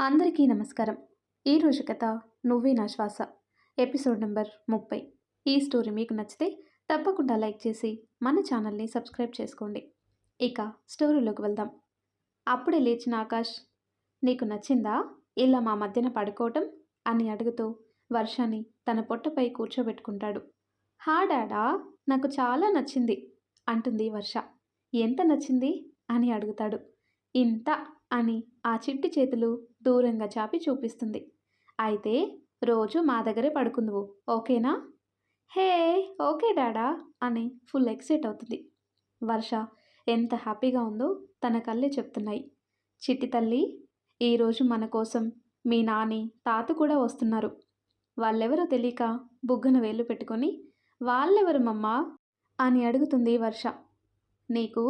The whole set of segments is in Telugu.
అందరికీ నమస్కారం. ఈరోజు కథ నువ్వే నా శ్వాస. ఎపిసోడ్ నెంబర్ ముప్పై. ఈ స్టోరీ మీకు నచ్చితే తప్పకుండా లైక్ చేసి మన ఛానల్ని సబ్స్క్రైబ్ చేసుకోండి. ఇక స్టోరీలోకి వెళ్దాం. అప్పుడే లేచిన ఆకాష్ నీకు నచ్చిందా? ఇలా మా మధ్యన పడుకోవటం? అని అడుగుతూ వర్షాన్ని తన పొట్టపై కూర్చోబెట్టుకుంటాడు. హా డాడా నాకు చాలా నచ్చింది అంటుంది వర్ష. ఎంత నచ్చింది? అని అడుగుతాడు. ఇంత అని ఆ చిట్టి చేతులు దూరంగా చాపి చూపిస్తుంది. అయితే రోజు మా దగ్గరే పడుకుందువు ఓకేనా? హే ఓకే డాడా అని ఫుల్ ఎక్సైట్ అవుతుంది. వర్ష ఎంత హ్యాపీగా ఉందో తన కళ్ళే చెప్తున్నాయి. చిట్టి తల్లి ఈరోజు మన కోసం మీ నాని తాత కూడా వస్తున్నారు. వాళ్ళెవరో తెలియక బుగ్గన వేలు పెట్టుకొని వాళ్ళెవరు మమ్మా? అని అడుగుతుంది వర్ష. నీకు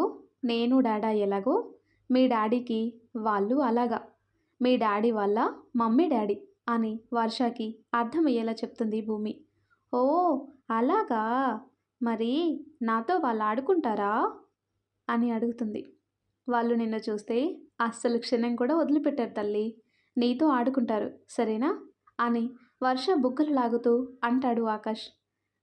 నేను డాడా ఎలాగో మీ డాడీకి వాళ్ళు అలాగా. మీ డాడీ వాళ్ళ మమ్మీ డాడీ అని వర్షకి అర్థమయ్యేలా చెప్తుంది భూమి. ఓ అలాగా? మరి నాతో వాళ్ళు ఆడుకుంటారా? అని అడుగుతుంది. వాళ్ళు నిన్ను చూస్తే అస్సలు క్షణం కూడా వదిలిపెట్టారు తల్లి. నీతో ఆడుకుంటారు సరేనా? అని వర్ష బుగ్గలు లాగుతూ అంటాడు ఆకాష్.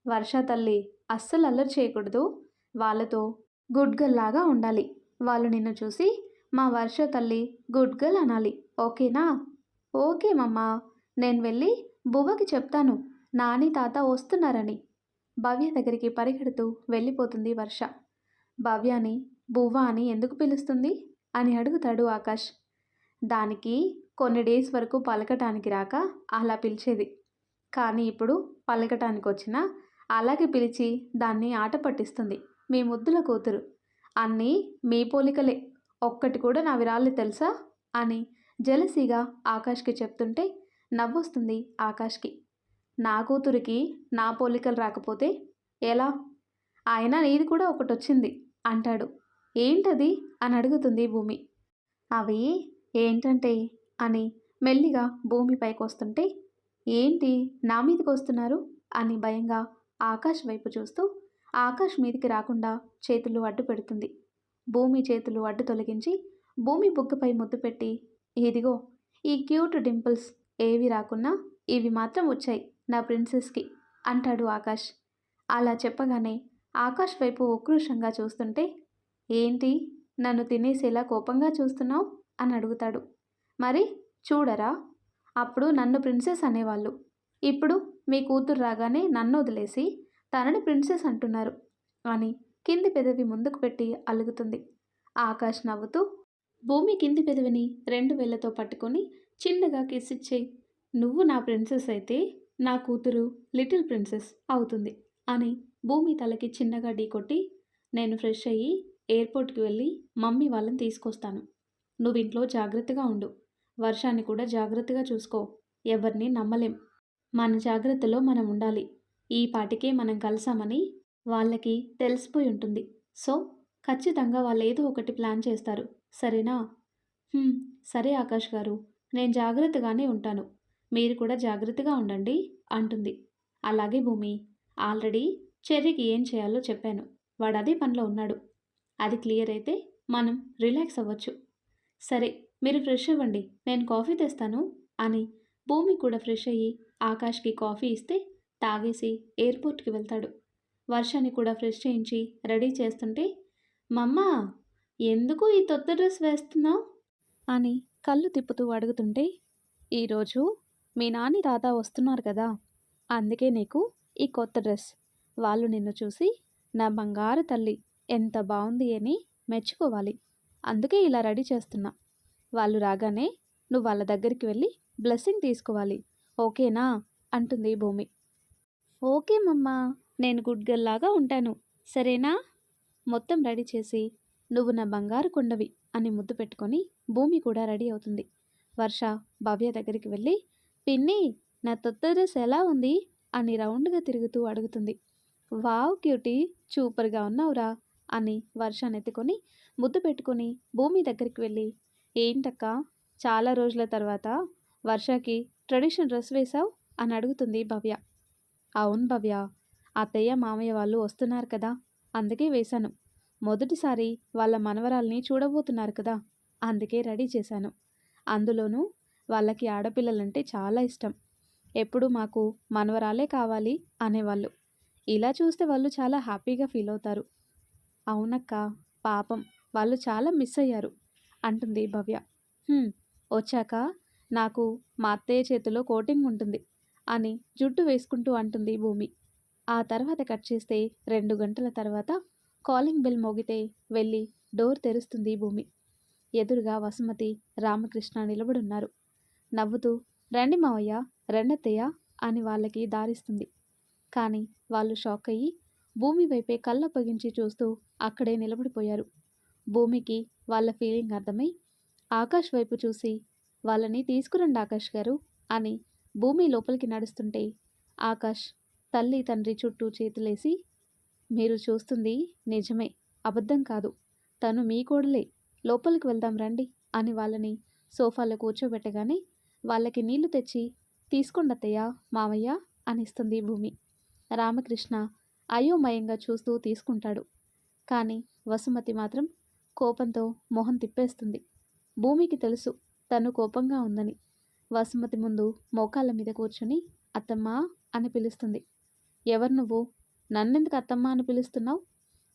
వర్ష తల్లి అస్సలు అల్లరి చేయకూడదు. వాళ్ళతో గుడ్గల్లాగా ఉండాలి. వాళ్ళు నిన్ను చూసి మా వర్ష తల్లి గుడ్ గర్ల్ అనాలి. ఓకేనా? ఓకే మమ్మా. నేను వెళ్ళి బువ్వకి చెప్తాను. నాని తాత వస్తున్నారని. భవ్య దగ్గరికి పరిగెడుతూ వెళ్ళిపోతుంది వర్ష. భవ్యాని బువ్వ అని ఎందుకు పిలుస్తుంది? అని అడుగుతాడు ఆకాష్. దానికి కొన్ని డేస్ వరకు పలకటానికి రాక అలా పిలిచేది. కానీ ఇప్పుడు పలకటానికి వచ్చినా అలాగే పిలిచి దాన్ని ఆట పట్టిస్తుంది. మీ ముద్దుల కూతురు. అన్నీ మీ పోలికలే. ఒక్కటి కూడా నా విరాళ్ళు తెలుసా? అని జలసీగా ఆకాష్కి చెప్తుంటే నవ్వొస్తుంది ఆకాష్కి. నా కూతురికి నా పోలికలు రాకపోతే ఎలా? ఆయన నీది కూడా ఒకటి వచ్చింది అంటాడు. ఏంటది? అని అడుగుతుంది భూమి. అవి ఏంటంటే? అని మెల్లిగా భూమి పైకి వస్తుంటే ఏంటి నా మీదకి వస్తున్నారు? అని భయంగా ఆకాష్ వైపు చూస్తూ ఆకాష్ మీదికి రాకుండా చేతులు అడ్డు పెడుతుంది భూమి చేతులు అడ్డు తొలగించి భూమి బుగ్గపై ముద్దు పెట్టి ఇదిగో ఈ క్యూట్ డింపుల్స్ ఏవి రాకున్నా ఇవి మాత్రం వచ్చాయి నా ప్రిన్సెస్కి అంటాడు ఆకాష్. అలా చెప్పగానే ఆకాష్ వైపు ఉక్రోషంగా చూస్తుంటే ఏంటి నన్ను తినేసేలా కోపంగా చూస్తున్నావు? అని అడుగుతాడు. మరి చూడరా అప్పుడు నన్ను ప్రిన్సెస్ అనేవాళ్ళు. ఇప్పుడు మీ కూతురు రాగానే నన్ను వదిలేసి తనని ప్రిన్సెస్ అంటున్నారు అని కింది పెదవి ముందుకు పెట్టి అలుగుతుంది. ఆకాష్ నవ్వుతూ భూమి కింది పెదవిని రెండు వేళ్ళతో పట్టుకొని చిన్నగా కిస్ ఇచ్చేయి నువ్వు నా ప్రిన్సెస్ అయితే నా కూతురు లిటిల్ ప్రిన్సెస్ అవుతుంది అని భూమి తలకి చిన్నగా ఢీకొట్టి నేను ఫ్రెష్ అయ్యి ఎయిర్పోర్ట్కి వెళ్ళి మమ్మీ వాళ్ళని తీసుకొస్తాను. నువ్వు ఇంట్లో జాగ్రత్తగా ఉండు. వర్షాన్ని కూడా జాగ్రత్తగా చూసుకో. ఎవరిని నమ్మలేం. మన జాగ్రత్తలో మనం ఉండాలి. ఈ పాటికే మనం కలిసామని వాళ్ళకి తెలిసిపోయి ఉంటుంది. సో ఖచ్చితంగా వాళ్ళు ఏదో ఒకటి ప్లాన్ చేస్తారు. సరేనా? సరే ఆకాష్ గారు. నేను జాగ్రత్తగానే ఉంటాను. మీరు కూడా జాగ్రత్తగా ఉండండి అంటుంది. అలాగే భూమి ఆల్రెడీ చెర్రీకి ఏం చేయాలో చెప్పాను. వాడు అదే పనిలో ఉన్నాడు. అది క్లియర్ అయితే మనం రిలాక్స్ అవ్వచ్చు. సరే మీరు ఫ్రెష్ అవ్వండి. నేను కాఫీ తెస్తాను అని భూమి కూడా ఫ్రెష్ అయ్యి ఆకాష్కి కాఫీ ఇస్తే తాగేసి ఎయిర్పోర్ట్కి వెళ్తాడు. వర్షాన్ని కూడా ఫ్రెష్ చేయించి రెడీ చేస్తుంటే మమ్మ ఎందుకు ఈ కొత్త డ్రెస్ వేస్తున్నావు? అని కళ్ళు తిప్పుతూ అడుగుతుంటే ఈరోజు మీ నాని తాత వస్తున్నారు కదా అందుకే నీకు ఈ కొత్త డ్రెస్. వాళ్ళు నిన్ను చూసి నా బంగారు తల్లి ఎంత బాగుంది అని మెచ్చుకోవాలి. అందుకే ఇలా రెడీ చేస్తున్నా. వాళ్ళు రాగానే నువ్వు వాళ్ళ దగ్గరికి వెళ్ళి బ్లెస్సింగ్ తీసుకోవాలి. ఓకేనా? అంటుంది భూమి. ఓకే మమ్మా. నేను గుడ్ గర్ల్ లాగా ఉంటాను. సరేనా? మొత్తం రెడీ చేసి నువ్వు నా బంగారు కొండవి అని ముద్దు పెట్టుకొని భూమి కూడా రెడీ అవుతుంది. వర్ష భవ్య దగ్గరికి వెళ్ళి పిన్ని నా తొత్త డ్రెస్ ఎలా ఉంది? అని రౌండ్గా తిరుగుతూ అడుగుతుంది. వావ్ క్యూటీ సూపర్గా ఉన్నావురా అని వర్షాన్ని ఎత్తుకొని ముద్దు పెట్టుకొని భూమి దగ్గరికి వెళ్ళి ఏంటక్క చాలా రోజుల తర్వాత వర్షకి ట్రెడిషనల్ డ్రెస్ వేశావు? అని అడుగుతుంది భవ్య. అవును భవ్య అత్తయ్య మామయ్య వాళ్ళు వస్తున్నారు కదా అందుకే వేశాను. మొదటిసారి వాళ్ళ మనవరాల్ని చూడబోతున్నారు కదా అందుకే రెడీ చేశాను. అందులోనూ వాళ్ళకి ఆడపిల్లలంటే చాలా ఇష్టం. ఎప్పుడు మాకు మనవరాలే కావాలి అనేవాళ్ళు. ఇలా చూస్తే వాళ్ళు చాలా హ్యాపీగా ఫీల్ అవుతారు. అవునక్క పాపం వాళ్ళు చాలా మిస్ అయ్యారు అంటుంది భవ్య. వచ్చాక నాకు మా అత్తయ్య చేతిలో కోటింగ్ ఉంటుంది అని జుట్టు వేసుకుంటూ అంటుంది భూమి. ఆ తర్వాత కట్ చేస్తే రెండు గంటల తర్వాత కాలింగ్ బెల్ మోగితే వెళ్ళి డోర్ తెరుస్తుంది భూమి. ఎదురుగా వసుమతి రామకృష్ణ నిలబడున్నారు. నవ్వుతూ రండి మావయ్య రెండత్తయ్య అని వాళ్ళకి దారిస్తుంది. కానీ వాళ్ళు షాక్ అయ్యి భూమి వైపే కళ్ళప్పగించి చూస్తూ అక్కడే నిలబడిపోయారు. భూమికి వాళ్ళ ఫీలింగ్ అర్థమై ఆకాష్ వైపు చూసి వాళ్ళని తీసుకురండి ఆకాష్ గారు అని భూమి లోపలికి నడుస్తుంటే ఆకాష్ తల్లి తండ్రి చుట్టూ చేతులేసి మీరు చూస్తుంది నిజమే అబద్ధం కాదు. తను మీ కోడలే. లోపలికి వెళ్దాం రండి అని వాళ్ళని సోఫాలో కూర్చోబెట్టగానే వాళ్ళకి నీళ్ళు తెచ్చి తీసుకోండత్తయ్య మావయ్య అనిస్తుంది భూమి. రామకృష్ణ అయోమయంగా చూస్తూ తీసుకుంటాడు. కానీ వసుమతి మాత్రం కోపంతో మొహం తిప్పేస్తుంది. భూమికి తెలుసు తను కోపంగా ఉందని. వసుమతి ముందు మోకాళ్ళ మీద కూర్చొని అత్తమ్మా అని పిలుస్తుంది. ఎవరు నువ్వు? నన్నెందుకు అత్తమ్మ అని పిలుస్తున్నావు?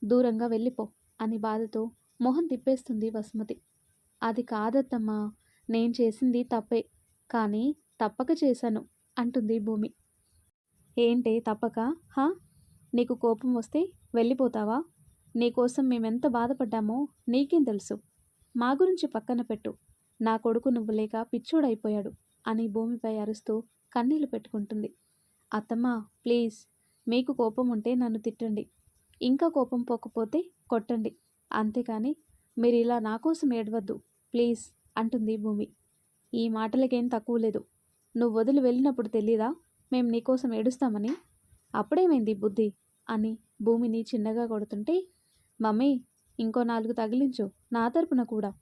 దూరంగా వెళ్ళిపో అని బాధతో మొహం తిప్పేస్తుంది వసుమతి. అది కాదత్తమ్మా నేను చేసింది తప్పే కానీ తప్పక చేశాను అంటుంది భూమి. ఏంటే తప్పక? హా? నీకు కోపం వస్తే వెళ్ళిపోతావా? నీకోసం మేమెంత బాధపడ్డామో నీకేం తెలుసు? మా గురించి పక్కన పెట్టు. నా కొడుకు నువ్వు లేక పిచ్చోడైపోయాడు అని భూమిపై అరుస్తూ కన్నీళ్ళు పెట్టుకుంటుంది. అత్తమ్మా ప్లీజ్ మీకు కోపం ఉంటే నన్ను తిట్టండి. ఇంకా కోపం పోకపోతే కొట్టండి. అంతేకాని మీరు ఇలా నా కోసం ఏడవద్దు. ప్లీజ్ అంటుంది భూమి. ఈ మాటలకేం తక్కువ లేదు. నువ్వు వదిలి వెళ్ళినప్పుడు తెలీదా? మేము నీకోసం ఏడుస్తామని. అప్పుడేమైంది బుద్ధి? అని భూమిని చిన్నగా కొడుతుంటే మమ్మీ ఇంకో నాలుగు తగిలించు నా తరపున కూడా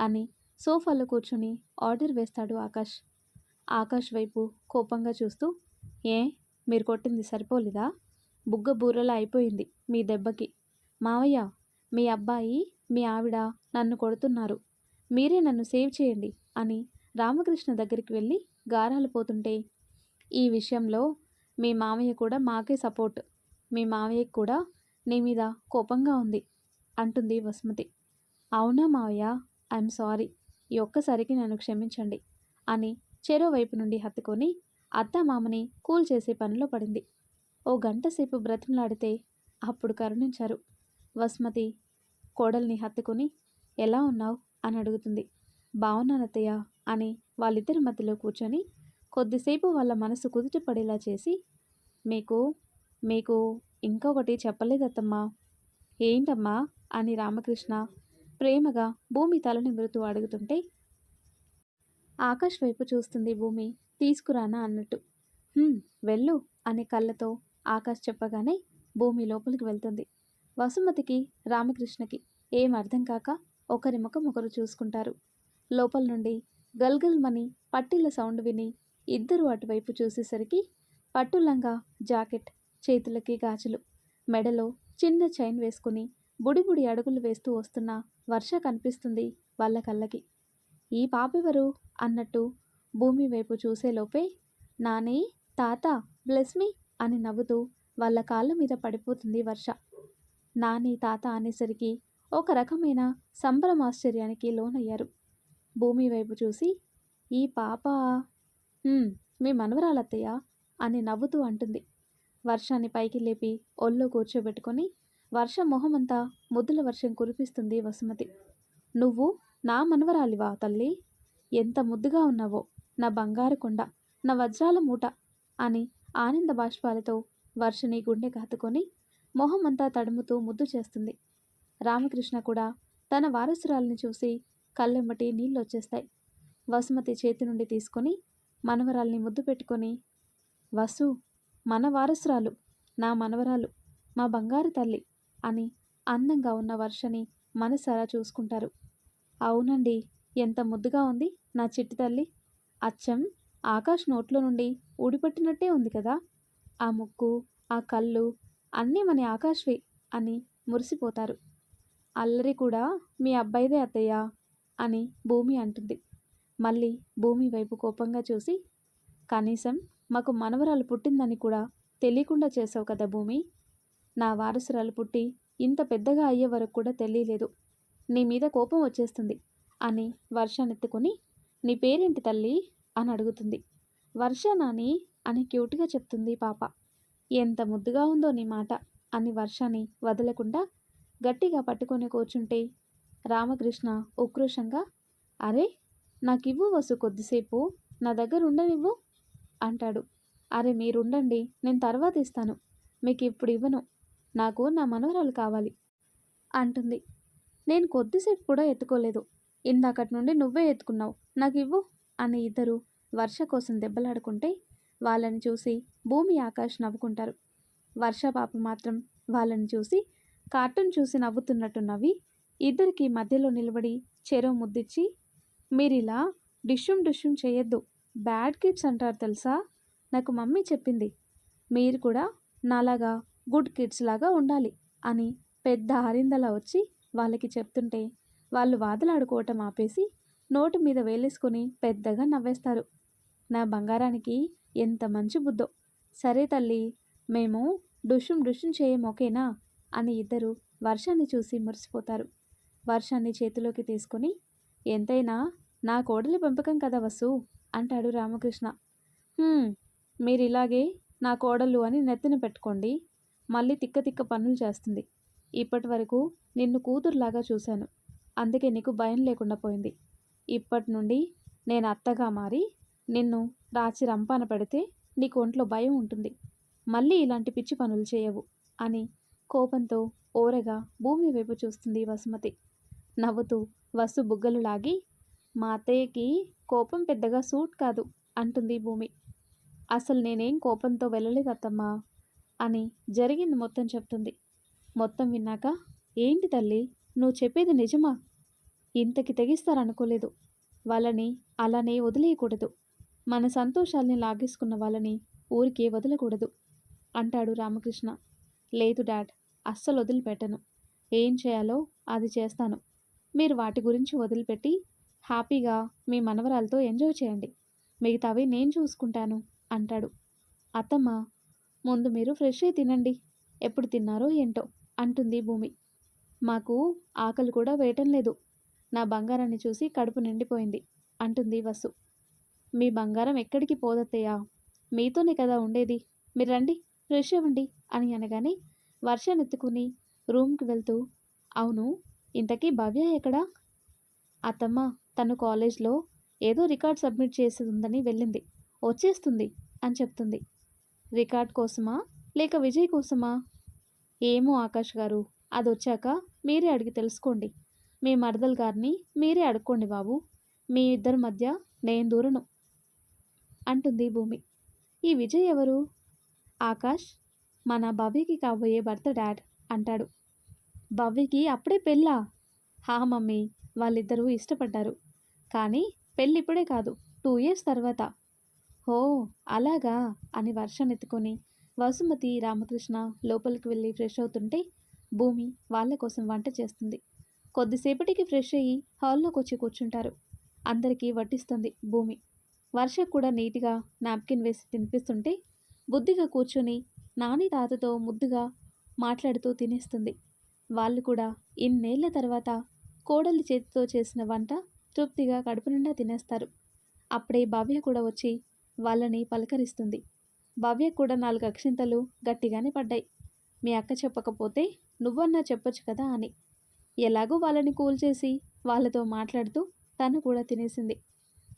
అని సోఫాలో కూర్చుని ఆర్డర్ వేస్తాడు ఆకాష్. ఆకాష్ వైపు కోపంగా చూస్తూ ఏ? మీరు కొట్టింది సరిపోలేదా? బుగ్గ బూరలా అయిపోయింది మీ దెబ్బకి. మావయ్య మీ అబ్బాయి మీ ఆవిడ నన్ను కొడుతున్నారు. మీరే నన్ను సేవ్ చేయండి అని రామకృష్ణ దగ్గరికి వెళ్ళి గారాలు పోతుంటే ఈ విషయంలో మీ మావయ్య కూడా మాకే సపోర్ట్. మీ మావయ్యకి కూడా నీ మీద కోపంగా ఉంది అంటుంది వసుమతి. అవునా మావయ్య? I'm sorry. ఈ ఒక్కసారికి నన్ను క్షమించండి అని చెరో వైపు నుండి హత్తుకొని అత్త మామని కూల్ చేసే పనిలో పడింది. ఓ గంట సేపు బ్రతిమలాడితే అప్పుడు కరుణించారు. వసుమతి కోడల్ని హత్తుకొని ఎలా ఉన్నావు? అని అడుగుతుంది. బావున్నానత్తయ్య అని వాళ్ళిద్దరి మధ్యలో కూర్చొని కొద్దిసేపు వాళ్ళ మనసు కుదుట పడేలా చేసి మీకు మీకు ఇంకొకటి చెప్పలేదత్తమ్మా. ఏంటమ్మా? అని రామకృష్ణ ప్రేమగా భూమి తల నిమురుతూ అడుగుతుంటే ఆకాష్ వైపు చూస్తుంది భూమి. తీసుకురానా అన్నట్టు. వెళ్ళు అనే కళ్ళతో ఆకాష్ చెప్పగానే భూమి లోపలికి వెళ్తుంది. వసుమతికి రామకృష్ణకి ఏం అర్థం కాక ఒకరి ముఖం ఒకరు చూసుకుంటారు. లోపల నుండి గల్గల్మని పట్టీల సౌండ్ విని ఇద్దరు అటువైపు చూసేసరికి పట్టులంగా జాకెట్ చేతులకి గాజులు మెడలో చిన్న చైన్ వేసుకుని బుడిబుడి అడుగులు వేస్తూ వస్తున్న వర్ష కనిపిస్తుంది వాళ్ళ కళ్ళకి. ఈ పాపెవరు అన్నట్టు భూమి వైపు చూసేలోపే నాని తాత బ్లెస్ మీ అని నవ్వుతూ వాళ్ళ కాళ్ళ మీద పడిపోతుంది వర్ష. నాని తాత అనేసరికి ఒక రకమైన సంభ్రమాశ్చర్యానికి లోనయ్యారు. భూమి వైపు చూసి ఈ పాప మీ మనవరాలత్తయ్య అని నవ్వుతూ అంటుంది. వర్షాన్ని పైకి లేపి ఒళ్ళో కూర్చోబెట్టుకొని వర్ష మొహమంతా ముద్దుల వర్షం కురిపిస్తుంది వసుమతి. నువ్వు నా మనవరాలివా తల్లి? ఎంత ముద్దుగా ఉన్నావో! నా బంగారు కొండ నా వజ్రాల మూట అని ఆనంద బాష్పాలతో వర్షని గుండె కాతుకొని మొహమంతా తడుముతూ ముద్దు చేస్తుంది. రామకృష్ణ కూడా తన వారసురాలని చూసి కళ్ళెమ్మటి నీళ్ళు వచ్చేస్తాయి వసుమతి చేతి నుండి తీసుకొని మనవరాల్ని ముద్దు పెట్టుకొని వసు మన వారసురాలు నా మనవరాలు మా బంగారు తల్లి అని అందంగా ఉన్న వర్షని మనసారా చూసుకుంటారు. అవునండి ఎంత ముద్దుగా ఉంది నా చిట్టి తల్లి. అచ్చం ఆకాష్ నోట్లో నుండి ఊడిపట్టినట్టే ఉంది కదా. ఆ ముక్కు ఆ కళ్ళు అన్నీ మన ఆకాష్వి అని మురిసిపోతారు. అల్లరి కూడా మీ అబ్బాయిదే అత్తయ్య అని భూమి అంటుంది. మళ్ళీ భూమి వైపు కోపంగా చూసి కనీసం మాకు మనవరాలు పుట్టిందని కూడా తెలియకుండా చేసావు కదా భూమి. నా వారసురాలు పుట్టి ఇంత పెద్దగా అయ్యే వరకు కూడా తెలియలేదు. నీ మీద కోపం వచ్చేస్తుంది అని వర్షాన్నెత్తుకొని నీ పేరేంటి తల్లి? అని అడుగుతుంది. వర్ష నాని అని క్యూట్గా చెప్తుంది పాప. ఎంత ముద్దుగా ఉందో నీ మాట అని వర్షాన్ని వదలకుండా గట్టిగా పట్టుకొని కూర్చుంటే రామకృష్ణ ఉక్రోషంగా అరే నాకివ్వు వసు కొద్దిసేపు నా దగ్గర ఉండనివ్వు అంటాడు. అరే మీరుండండి నేను తర్వాత ఇస్తాను. మీకు ఇప్పుడు ఇవ్వను నాకు నా మనవరాలు కావాలి అంటుంది. నేను కొద్దిసేపు కూడా ఎత్తుకోలేదు. ఇందాకటి నుండి నువ్వే ఎత్తుకున్నావు. నాకు ఇవ్వు అని ఇద్దరు వర్ష కోసం దెబ్బలాడుకుంటే వాళ్ళని చూసి భూమి ఆకాష్ నవ్వుకుంటారు. వర్ష పాప మాత్రం వాళ్ళని చూసి కార్టూన్ చూసి నవ్వుతున్నట్టు నవ్వి ఇద్దరికి మధ్యలో నిలబడి చెరో ముద్దిచ్చి మీరిలా డిష్యూమ్ డిష్యూమ్ చేయొద్దు. బ్యాడ్ కిడ్స్ అంటారు తెలుసా? నాకు మమ్మీ చెప్పింది. మీరు కూడా నాలాగా గుడ్ కిడ్స్ లాగా ఉండాలి అని పెద్ద ఆరిందలా వచ్చి వాళ్ళకి చెప్తుంటే వాళ్ళు వాదలాడుకోవటం ఆపేసి నోటి మీద వేలేసుకొని పెద్దగా నవ్వేస్తారు. నా బంగారానికి ఎంత మంచి బుద్ధో. సరే తల్లి మేము డుషుం డుషుం చేయం ఓకేనా? అని ఇద్దరు వర్షాన్ని చూసి మురిసిపోతారు. వర్షాన్ని చేతిలోకి తీసుకొని ఎంతైనా నా కోడలి పెంపకం కదా వసు అంటాడు రామకృష్ణ. మీరు ఇలాగే నా కోడలు అని నెత్తిన పెట్టుకోండి. మళ్ళీ తిక్క తిక్క పనులు చేస్తుంది. ఇప్పటి వరకు నిన్ను కూతురులాగా చూశాను. అందుకే నీకు భయం లేకుండా పోయింది. ఇప్పటి నుండి నేను అత్తగా మారి నిన్ను రాచి రంపాన పెడితే నీకు ఒంట్లో భయం ఉంటుంది. మళ్ళీ ఇలాంటి పిచ్చి పనులు చేయవు అని కోపంతో ఓరగా భూమి వైపు చూస్తుంది వసుమతి. నవ్వుతూ వసు బుగ్గలు లాగి మా అత్తయ్యకి కోపం పెద్దగా సూట్ కాదు అంటుంది భూమి. అసలు నేనేం కోపంతో వెళ్ళలేదత్తమ్మా అని జరిగింది మొత్తం చెప్తుంది. మొత్తం విన్నాక ఏంటి తల్లి నువ్వు చెప్పేది నిజమా? ఇంతకి తెగిస్తారనుకోలేదు. వాళ్ళని అలానే వదిలేయకూడదు. మన సంతోషాల్ని లాగేసుకున్న వాళ్ళని ఊరికే వదలకూడదు అంటాడు రామకృష్ణ. లేదు డాడ్ అస్సలు వదిలిపెట్టను. ఏం చేయాలో అది చేస్తాను. మీరు వాటి గురించి వదిలిపెట్టి హ్యాపీగా మీ మనవరాలతో ఎంజాయ్ చేయండి. మిగతావి నేను చూసుకుంటాను అంటాడు. అత్తమ్మ ముందు మీరు ఫ్రెష్ అయి తినండి. ఎప్పుడు తిన్నారో ఏంటో అంటుంది భూమి. మాకు ఆకలి కూడా వేయటం లేదు. నా బంగారాన్ని చూసి కడుపు నిండిపోయింది. అంటుంది వసు. మీ బంగారం ఎక్కడికి పోదత్తయ్యా? మీతోనే కదా ఉండేది. మీరు రండి ఫ్రెష్ అవ్వండి అని అనగానే వర్షాన్నెత్తుకుని రూమ్కి వెళ్తూ అవును ఇంతకీ భవ్య ఎక్కడా? అత్తమ్మ తను కాలేజ్లో ఏదో రికార్డ్ సబ్మిట్ చేసి ఉందని వెళ్ళింది. వచ్చేస్తుంది అని చెప్తుంది. రికార్డ్ కోసమా? లేక విజయ్ కోసమా? ఏమో ఆకాష్ గారు అది వచ్చాక మీరే అడిగి తెలుసుకోండి. మీ మరదలు గారిని మీరే అడుక్కోండి బాబు. మీ ఇద్దరి మధ్య నేను దూరను అంటుంది భూమి. ఈ విజయ్ ఎవరు? ఆకాష్ మన భవ్యకి కాబోయే భర్త డాడ్ అంటాడు. భవ్యకి అప్పుడే పెళ్ళా? హా మమ్మీ వాళ్ళిద్దరూ ఇష్టపడ్డారు. కానీ పెళ్ళి ఇప్పుడే కాదు టూ ఇయర్స్ తర్వాత. హో అలాగా అని వర్షం ఎత్తుకొని వసుమతి రామకృష్ణ లోపలికి వెళ్ళి ఫ్రెష్ అవుతుంటే భూమి వాళ్ళ కోసం వంట చేస్తుంది. కొద్దిసేపటికి ఫ్రెష్ అయ్యి హాల్లోకి వచ్చి కూర్చుంటారు. అందరికీ వడ్డిస్తుంది భూమి. వర్ష కూడా నీట్గా నాప్కిన్ వేసి తినిపిస్తుంటే బుద్ధిగా కూర్చుని నాని తాతతో ముద్దుగా మాట్లాడుతూ తినేస్తుంది. వాళ్ళు కూడా ఇన్నేళ్ళ తర్వాత కోడలి చేతితో చేసిన వంట తృప్తిగా కడుపు నిండా తినేస్తారు. అప్పుడే భవ్య కూడా వచ్చి వాళ్ళని పలకరిస్తుంది. భవ్య కూడా నాలుగు అక్షింతలు గట్టిగానే పడ్డాయి. మీ అక్క చెప్పకపోతే నువ్వన్నా చెప్పొచ్చు కదా అని. ఎలాగో వాళ్ళని కూల్ చేసి వాళ్ళతో మాట్లాడుతూ తను కూడా తినేసింది.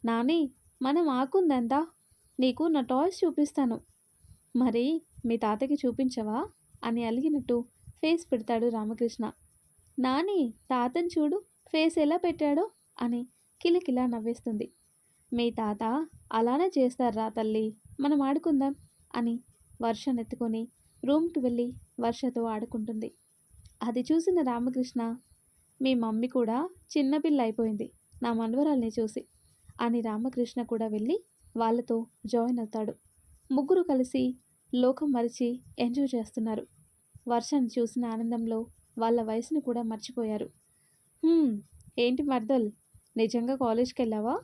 నాని మనం ఆకుందంతా? నీకు నా టాయ్స్ చూపిస్తాను. మరి మీ తాతకి చూపించవా? అని అలిగినట్టు ఫేస్ పెడతాడు రామకృష్ణ. నాని తాతని చూడు ఫేస్ ఎలా పెట్టాడో? అని కిలకిలా నవ్వేస్తుంది. మీ తాత అలానే చేస్తారా తల్లి మనం ఆడుకుందాం అని వర్షం ఎత్తుకొని రూమ్కి వెళ్ళి వర్షతో ఆడుకుంటుంది. అది చూసిన రామకృష్ణ మీ మమ్మీ కూడా చిన్నపిల్ల అయిపోయింది నా మనవరాల్ని చూసి అని రామకృష్ణ కూడా వెళ్ళి వాళ్ళతో జాయిన్ అవుతాడు. ముగ్గురు కలిసి లోకం మరిచి ఎంజాయ్ చేస్తున్నారు. వర్షాన్ని చూసిన ఆనందంలో వాళ్ళ వయసుని కూడా మర్చిపోయారు. ఏంటి మర్దల్ నిజంగా కాలేజ్కి వెళ్ళావా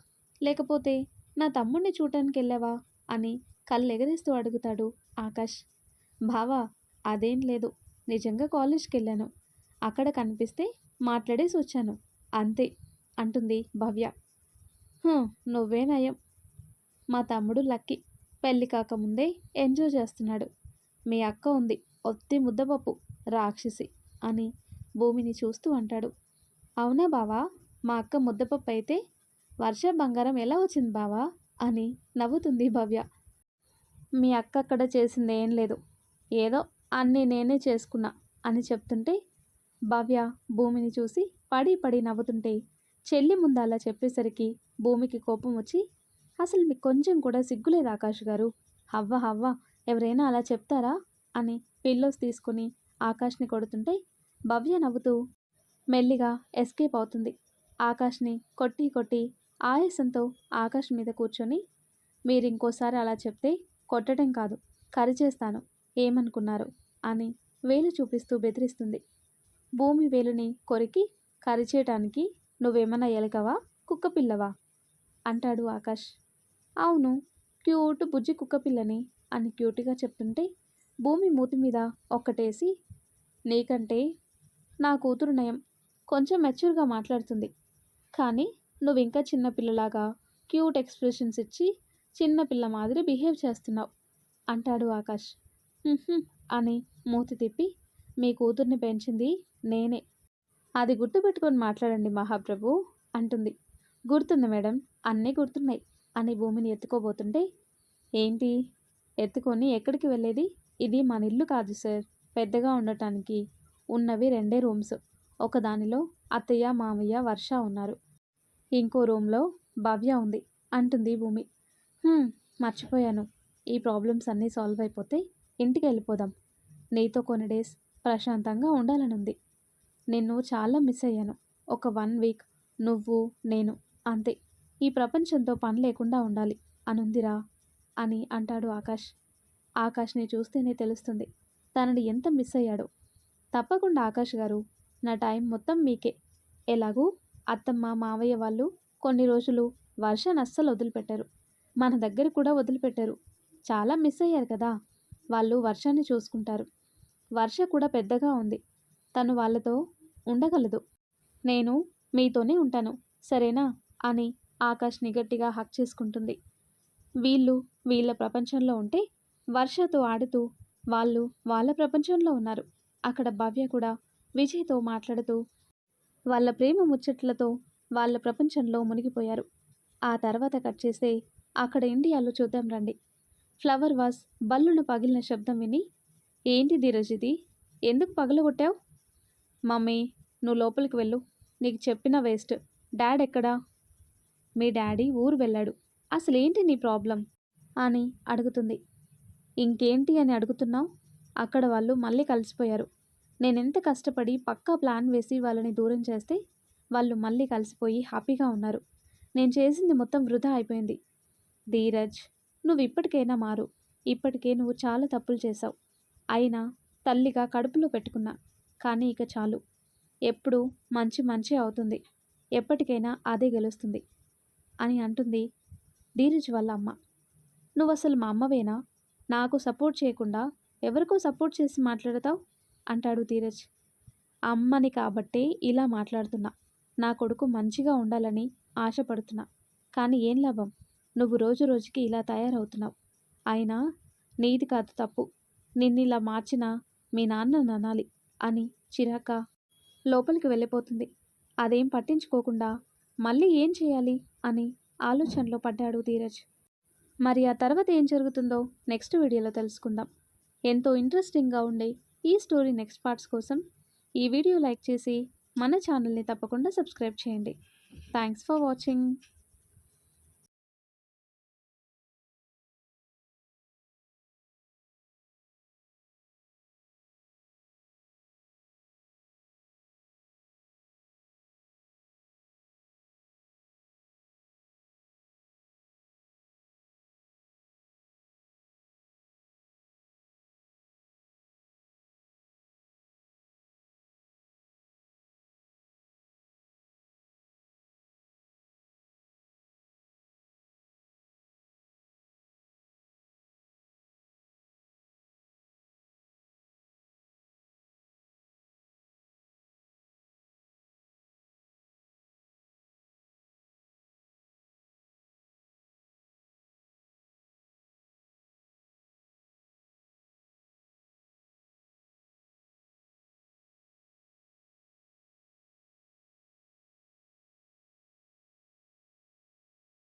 లేకపోతే నా తమ్ముడిని చూడటానికి వెళ్ళావా అని కళ్ళు ఎగరేస్తూ అడుగుతాడు ఆకాష్. బావా అదేం లేదు నిజంగా కాలేజ్కి వెళ్ళాను అక్కడ కనిపిస్తే మాట్లాడేసి వచ్చాను. అంతే అంటుంది భవ్య. నువ్వే నయం. మా తమ్ముడు లక్కీ. పెళ్ళి కాకముందే ఎంజాయ్ చేస్తున్నాడు. మీ అక్క ఉంది ఒత్తి ముద్దపప్పు రాక్షసి అని భూమిని చూస్తూ అంటాడు. అవునా బావా? మా అక్క ముద్దపప్పు అయితే వర్ష బంగారం ఎలా వచ్చింది బావా? అని నవ్వుతుంది భవ్య. మీ అక్క అక్కడ చేసింది ఏం లేదు. ఏదో అన్నీ నేనే చేసుకున్నా అని చెప్తుంటే భవ్య భూమిని చూసి పడి పడి నవ్వుతుంటే చెల్లి ముందు అలా చెప్పేసరికి భూమికి కోపం వచ్చి అసలు మీకు కొంచెం కూడా సిగ్గులేదు ఆకాష్ గారు. హవ్వ హవ్వ ఎవరైనా అలా చెప్తారా? అని పిల్లోస్ తీసుకుని ఆకాష్ని కొడుతుంటే భవ్య నవ్వుతూ మెల్లిగా ఎస్కేప్ అవుతుంది. ఆకాష్ని కొట్టి కొట్టి ఆయాసంతో ఆకాష్ మీద కూర్చొని మీరు ఇంకోసారి అలా చెప్తే కొట్టడం కాదు కరిచేస్తాను. ఏమనుకున్నారు? అని వేలు చూపిస్తూ బెదిరిస్తుంది. భూమి వేలుని కొరికి కరిచేయటానికి నువ్వేమన్నా ఎలకవా కుక్కపిల్లవా అంటాడు ఆకాష్. అవును క్యూట్ బుజ్జి కుక్కపిల్లని అని క్యూట్గా చెప్తుంటే భూమి మూతి మీద ఒక్కటేసి నీకంటే నా కూతురు నయం కొంచెం మెచ్యూర్గా మాట్లాడుతుంది. కానీ నువ్వు ఇంకా చిన్నపిల్లలాగా క్యూట్ ఎక్స్ప్రెషన్స్ ఇచ్చి చిన్నపిల్ల మాదిరి బిహేవ్ చేస్తున్నావు అంటాడు ఆకాష్. అని మూతి తిప్పి మీ కూతుర్ని పెంచింది నేనే. అది గుర్తుపెట్టుకొని మాట్లాడండి మహాప్రభు అంటుంది. గుర్తుంది మేడం అన్నీ గుర్తున్నాయి అని భూమిని ఎత్తుకోబోతుంటే ఏంటి? ఎత్తుకొని ఎక్కడికి వెళ్ళేది? ఇది మన ఇల్లు కాదు సార్. పెద్దగా ఉండటానికి ఉన్నవి రెండే రూమ్స్. ఒకదానిలో అత్తయ్య మామయ్య వర్ష ఉన్నారు. ఇంకో రూమ్లో భవ్య ఉంది అంటుంది భూమి. మర్చిపోయాను. ఈ ప్రాబ్లమ్స్ అన్నీ సాల్వ్ అయిపోతే ఇంటికి వెళ్ళిపోదాం నీతో కొన్ని డేస్ ప్రశాంతంగా ఉండాలనుంది. నిన్ను చాలా మిస్ అయ్యాను. ఒక వన్ వీక్ నువ్వు నేను అంతే. ఈ ప్రపంచంతో పని లేకుండా ఉండాలి. అనుందిరా అని అంటాడు ఆకాష్. ఆకాష్ని చూస్తేనే తెలుస్తుంది తనని ఎంత మిస్ అయ్యాడో. తప్పకుండా ఆకాష్ గారు నా టైం మొత్తం మీకే. ఎలాగూ? అత్తమ్మ మావయ్య వాళ్ళు కొన్ని రోజులు వర్షాన్ని అస్సలు వదిలిపెట్టారు. మన దగ్గర కూడా వదిలిపెట్టారు. చాలా మిస్ అయ్యారు కదా. వాళ్ళు వర్షాన్ని చూసుకుంటారు. వర్ష కూడా పెద్దగా ఉంది. తను వాళ్ళతో ఉండగలదు. నేను మీతోనే ఉంటాను. సరేనా? అని ఆకాష్ని గట్టిగా హక్ చేసుకుంటుంది. వీళ్ళు వీళ్ళ ప్రపంచంలో ఉంటే వర్షతో ఆడుతూ వాళ్ళు వాళ్ళ ప్రపంచంలో ఉన్నారు. అక్కడ భవ్య కూడా విజయ్తో మాట్లాడుతూ వాళ్ళ ప్రేమ ముచ్చట్లతో వాళ్ళ ప్రపంచంలో మునిగిపోయారు. ఆ తర్వాత కట్ చేస్తే అక్కడ ఇండియాలో చూద్దాం రండి. ఫ్లవర్ వాస్ బల్లును పగిలిన శబ్దం విని ఏంటి ధీరజ్ ఇది ఎందుకు పగలగొట్టావు? మమ్మీ నువ్వు లోపలికి వెళ్ళు. నీకు చెప్పిన వేస్ట్. డాడ్ ఎక్కడా? మీ డాడీ ఊరు వెళ్ళాడు. అసలు ఏంటి నీ ప్రాబ్లం? అని అడుగుతుంది. ఇంకేంటి అని అడుగుతున్నావు? అక్కడ వాళ్ళు మళ్ళీ కలిసిపోయారు. నేనెంత కష్టపడి పక్కా ప్లాన్ వేసి వాళ్ళని దూరం చేస్తే వాళ్ళు మళ్ళీ కలిసిపోయి హ్యాపీగా ఉన్నారు. నేను చేసింది మొత్తం వృధా అయిపోయింది. ధీరజ్ నువ్వు ఇప్పటికైనా మారు. ఇప్పటికే నువ్వు చాలా తప్పులు చేశావు. అయినా తల్లిగా కడుపులో పెట్టుకున్నా. కానీ ఇక చాలు. ఎప్పుడు మంచి మంచి అవుతుంది. ఎప్పటికైనా అదే గెలుస్తుంది. అని అంటుంది ధీరజ్ వాళ్ళ అమ్మ. నువ్వు అసలు మా అమ్మవేనా? నాకు సపోర్ట్ చేయకుండా ఎవరికో సపోర్ట్ చేసి మాట్లాడతావు? అంటాడు ధీరజ్. అమ్మని కాబట్టే ఇలా మాట్లాడుతున్నా. నా కొడుకు మంచిగా ఉండాలని ఆశపడుతున్నా. కానీ ఏం లాభం? నువ్వు రోజు రోజుకి ఇలా తయారవుతున్నావు. అయినా నీది కాదు తప్పు. నిన్ను ఇలా మీ నాన్న అనాలి అని చిరాక లోపలికి వెళ్ళిపోతుంది. అదేం పట్టించుకోకుండా మళ్ళీ ఏం చేయాలి అని ఆలోచనలో పడ్డాడు ధీరజ్. మరి ఆ తర్వాత ఏం జరుగుతుందో నెక్స్ట్ వీడియోలో తెలుసుకుందాం. ఎంతో ఇంట్రెస్టింగ్గా ఉండే ఈ స్టోరీ నెక్స్ట్ పార్ట్స్ కోసం ఈ వీడియో లైక్ చేసి మన ఛానల్ని తప్పకుండా సబ్స్క్రైబ్ చేయండి. Thanks for watching.